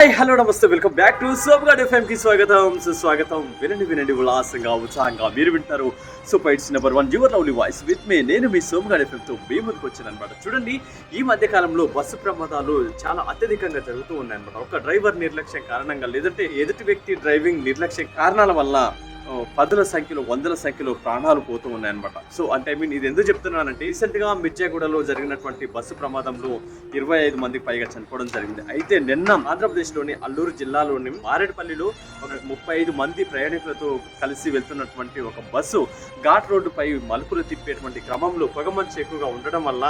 Hi hello namaste. Welcome back to సోప్గాడ్ FM కి స్వాగతం. సుస్వాగతం వినండి వినండి ఉల్లాసంగా ఉత్సాహంగా మీరు వింటారు super hits number one your lovely voice with me నేను మీ సోమగాడ్ ఎఫ్ఎం తో మీ ముందుకు వచ్చాను అనమాట చూడండి ఈ మధ్య కాలంలో బస్సు ప్రమాదాలు చాలా అత్యధికంగా జరుగుతూ ఉన్నాయి అనమాట ఒక డ్రైవర్ నిర్లక్ష్యం కారణంగా లేదంటే ఎదుటి వ్యక్తి డ్రైవింగ్ నిర్లక్ష్యం కారణాల వల్ల పదుల సంఖ్యలో వందల సంఖ్యలో ప్రాణాలు పోతూ ఉన్నాయన్నమాట. సో అంటే ఐ మీన్ ఇది ఎందుకు చెప్తున్నానంటే రీసెంట్గా మిర్చేగూడలో మిర్జాగూడలో జరిగినటువంటి బస్సు ప్రమాదంలో ఇరవై ఐదు మందికి పైగా చనిపోవడం జరిగింది. అయితే నిన్న ఆంధ్రప్రదేశ్లోని అల్లూరు జిల్లాలోని మారేడుపల్లిలో ఒక ముప్పై ఐదు మంది ప్రయాణికులతో కలిసి వెళ్తున్నటువంటి ఒక బస్సు ఘాట్ రోడ్డుపై మలుపులు తిప్పేటువంటి క్రమంలో పొగమంచు ఎక్కువగా ఉండడం వల్ల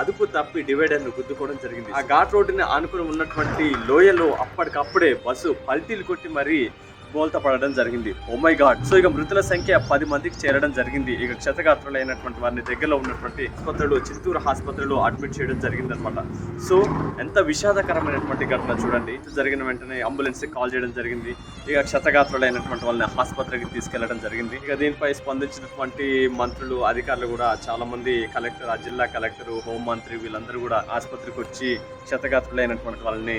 అదుపు తప్పి డివైడర్ను గుద్దుకోవడం జరిగింది. ఆ ఘాట్ రోడ్డుని ఆనుకుని ఉన్నటువంటి లోయలో అప్పటికప్పుడే బస్సు పల్టీలు కొట్టి మరీ బోల్తా పడడం జరిగింది. Oh my God. సో ఇక మృతుల సంఖ్య పది మందికి చేరడం జరిగింది. ఇక క్షతగాత్రులైనటువంటి వారిని దగ్గరలో ఉన్నటువంటి ఆసుపత్రులు చిత్తూరు ఆసుపత్రిలో అడ్మిట్ చేయడం జరిగింది అనమాట సో ఎంత విషాదకరమైనటువంటి ఘటన చూడండి. జరిగిన వెంటనే అంబులెన్స్ కాల్ చేయడం జరిగింది. ఇక క్షతగాత్రులైనటువంటి వాళ్ళని ఆసుపత్రికి తీసుకెళ్ళడం జరిగింది. ఇక దీనిపై స్పందించినటువంటి మంత్రులు అధికారులు కూడా చాలా మంది కలెక్టర్ ఆ జిల్లా కలెక్టర్ హోంమంత్రి వీళ్ళందరూ కూడా ఆసుపత్రికి వచ్చి క్షతగాత్రులైనటువంటి వాళ్ళని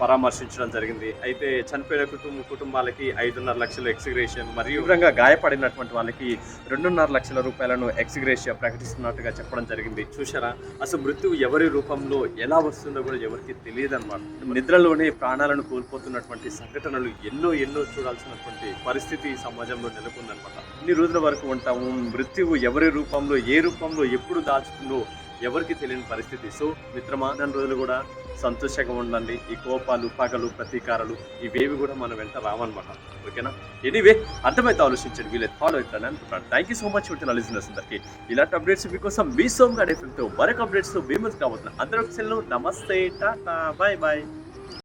పరామర్శించడం జరిగింది. అయితే చనిపోయిన కుటుంబ కుటుంబాలకి ఐదున్నర లక్షల ఎక్సిగ్రేషన్ మరియు తీవ్రంగా గాయపడినటువంటి వాళ్ళకి రెండున్నర లక్షల రూపాయలను ఎక్సిగ్రేషియా ప్రకటిస్తున్నట్టుగా చెప్పడం జరిగింది. చూసారా అసలు మృత్యువు ఎవరి రూపంలో ఎలా వస్తుందో కూడా ఎవరికి తెలియదు అనమాట నిద్రలోనే ప్రాణాలను కోల్పోతున్నటువంటి సంఘటనలు ఎన్నో ఎన్నో చూడాల్సినటువంటి పరిస్థితి సమాజంలో నెలకొందనమాట ఇన్ని రోజుల వరకు ఉంటాము మృత్యువు ఎవరి రూపంలో ఏ రూపంలో ఎప్పుడు దాచుతుందో ఎవరికి తెలియని పరిస్థితి. సో మిత్రమా దాని రోజులు కూడా సంతోషంగా ఉండండి. ఈ కోపాలు పగలు ప్రతీకారాలు ఇవేవి కూడా మన వెంట రావన్నమాట. ఓకేనా? ఎనీవే అర్థమైతే ఆలోచించండి. వీళ్ళైతే ఫాలో అవుతాను అనుకుంటాను. థ్యాంక్ యూ సో మచ్ ఉంటున్న లిజినెస్ అందరికి. ఇలాంటి అప్డేట్స్ మీకోసం మీ సోమ్ గారి తో మరొక అప్డేట్స్ మేము ముందు అందరూ నమస్తే టాటా బాయ్ బాయ్